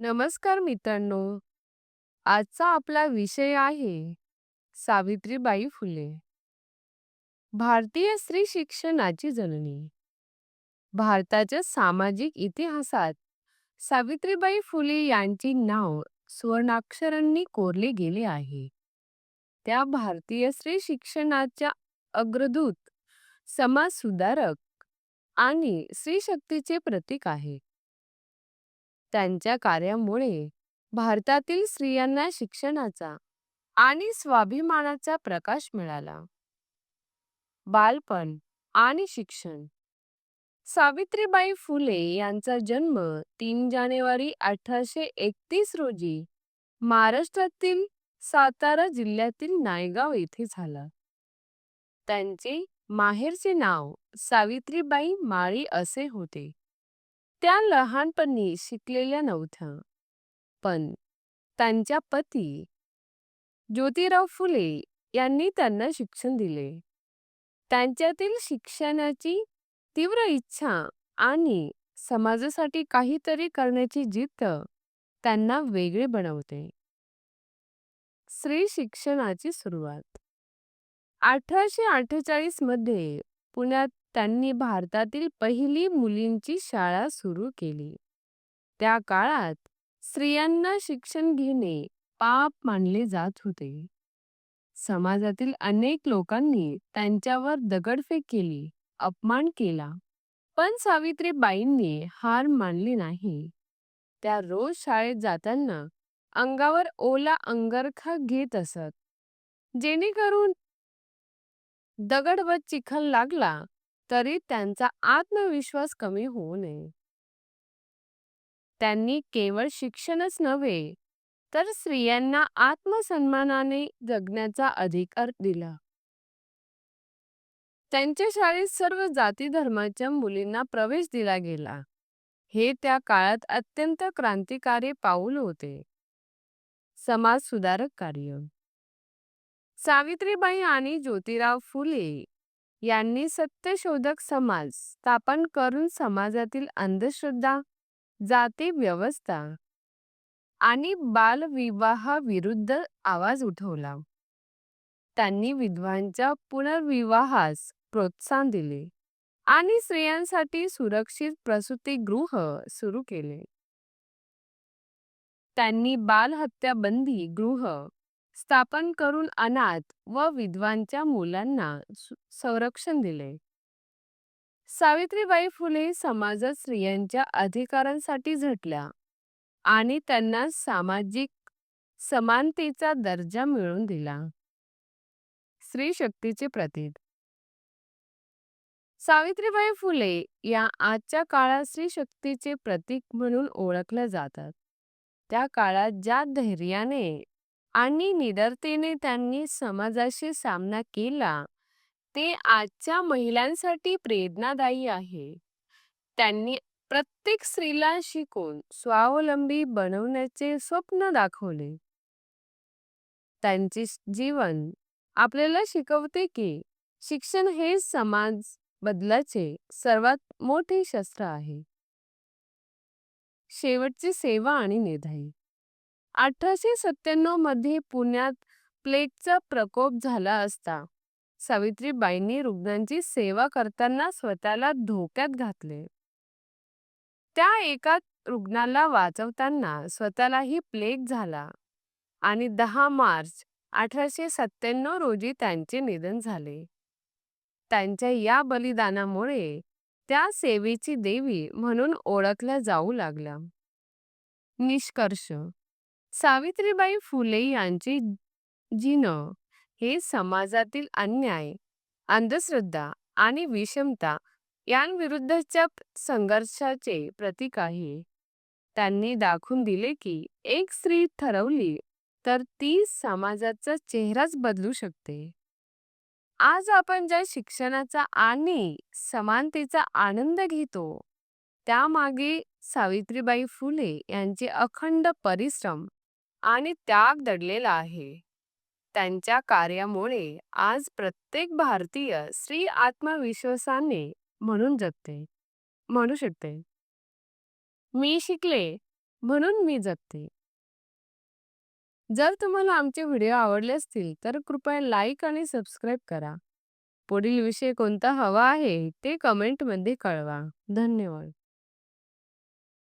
नमस्कार मित्रांनो. आजचा आपला विषय आहे सावित्रीबाई फुले. भारतीय स्त्री शिक्षणाची जननी. भारताच्या सामाजिक इतिहासात सावित्रीबाई फुले यांचे नाव सुवर्णाक्षरांनी कोरले गेले आहे. त्या भारतीय स्त्री शिक्षणाच्या अग्रदूत समाज सुधारक आणि स्त्री शक्तीचे प्रतीक आहे त्यांच्या कार्यामुळे भारतातील स्त्रियांना शिक्षणाचा आणि स्वाभिमानाचा प्रकाश मिळाला. बालपण आणि शिक्षण. सावित्रीबाई फुले यांचा जन्म तीन जानेवारी अठराशे एकतीस रोजी महाराष्ट्रातील सातारा जिल्ह्यातील नायगाव येथे झाला. त्यांचे माहेरचे नाव सावित्रीबाई माळी असे होते. त्या लहानपणी शिकलेल्या नव्हत्या. पण त्यांच्या पती ज्योतिराव फुले यांनी त्यांना शिक्षण दिले. त्यांच्यातील शिक्षणाची तीव्र इच्छा आणि समाजासाठी काहीतरी करण्याची जिद्द त्यांना वेगळे बनवते. स्त्री शिक्षणाची सुरुवात. अठराशे अठ्ठेचाळीसमध्ये पुण्यात त्यांनी भारतातील पहिली मुलींची शाळा सुरू केली. त्या काळात स्त्रियांना शिक्षण घेणे पाप मानले जात होते. समाजातील अनेक लोकांनी त्यांच्यावर दगडफेक केली अपमान केला. पण सावित्रीबाईंनी हार मानली नाही. त्या रोज शाळेत जाताना अंगावर ओला अंगरखा घेत असत. जेणेकरून दगड व चिखल लागला तरी त्यांचा आत्मविश्वास कमी होऊ नये. त्यांनी केवळ शिक्षणच नव्हे तर स्त्रियांना आत्मसन्मानाने जगण्याचा अधिकार दिला. त्यांच्या शाळेत सर्व जाती धर्माच्या मुलींना प्रवेश दिला गेला. हे त्या काळात अत्यंत क्रांतिकारी पाऊल होते. समाज सुधारक कार्य. सावित्रीबाई आणि ज्योतिराव फुले यांनी सत्यशोधक समाज स्थापन करून समाजातील अंधश्रद्धा जाती व्यवस्था आणि बालविवाहाविरुद्ध आवाज उठवला. त्यांनी विधवांच्या पुनर्विवाहास प्रोत्साहन दिले आणि स्त्रियांसाठी सुरक्षित प्रसूतीगृह सुरू केले. त्यांनी बालहत्या बंदी गृह स्थापन करून अनाथ व विधवांच्या मुलांना संरक्षण दिले. सावित्रीबाई फुले समाजात स्त्रियांच्या अधिकारांसाठी झटल्या आणि त्यांना सामाजिक समानतेचा दर्जा मिळवून दिला. स्त्री शक्तीचे प्रतीक. सावित्रीबाई फुले या आजच्या काळात स्त्री शक्तीचे प्रतीक म्हणून ओळखल्या जातात. त्या काळात ज्या धैर्याने आणि निडरतेने त्यांनी समाजाशी सामना केला. ते आजच्या महिलांसाठी प्रेरणादायी आहे. त्यांनी प्रत्येक स्त्रीला शिकून स्वावलंबी बनवण्याचे स्वप्न दाखवले. त्यांचे जीवन आपल्याला शिकवते की शिक्षण हे समाज बदलाचे सर्वात मोठे शस्त्र आहे. शेवटची सेवा आणि निर्धाई अठराशे सत्त्याण्णवमध्ये पुण्यात प्लेगचा प्रकोप झाला असता. सावित्रीबाईंनी रुग्णांची सेवा करताना स्वतःला धोक्यात घातले. त्या एका रुग्णाला वाचवताना स्वतःलाही प्लेग झाला आणि दहा मार्च अठराशे सत्त्याण्णव रोजी त्यांचे निधन झाले. त्यांच्या या बलिदानामुळे त्या सेवेची देवी म्हणून ओळखल्या जाऊ लागल्या. निष्कर्ष सावित्रीबाई फुले यांचे जिन हे समाजातील अन्याय अंधश्रद्धा आणि विषमता यांविरुद्धच्या संघर्षाचे प्रतीक आहे. त्यांनी दाखवून दिले की एक स्त्री ठरवली तर ती समाजाचा चेहराच बदलू शकते. आज आपण ज्या शिक्षणाचा आणि समानतेचा आनंद घेतो त्यामागे सावित्रीबाई फुले यांचे अखंड परिश्रम आणि त्याग दडलेला आहे त्यांच्या कार्यामुळे आज प्रत्येक भारतीय स्त्री आत्मविश्वासाने म्हणून जगते म्हणू शकते मी शिकले म्हणून मी जगते. जर तुम्हाला आमचे व्हिडिओ आवडले असतील तर कृपया लाईक आणि सबस्क्राईब करा. पुढील विषय कोणता हवा आहे ते कमेंटमध्ये कळवा. धन्यवाद.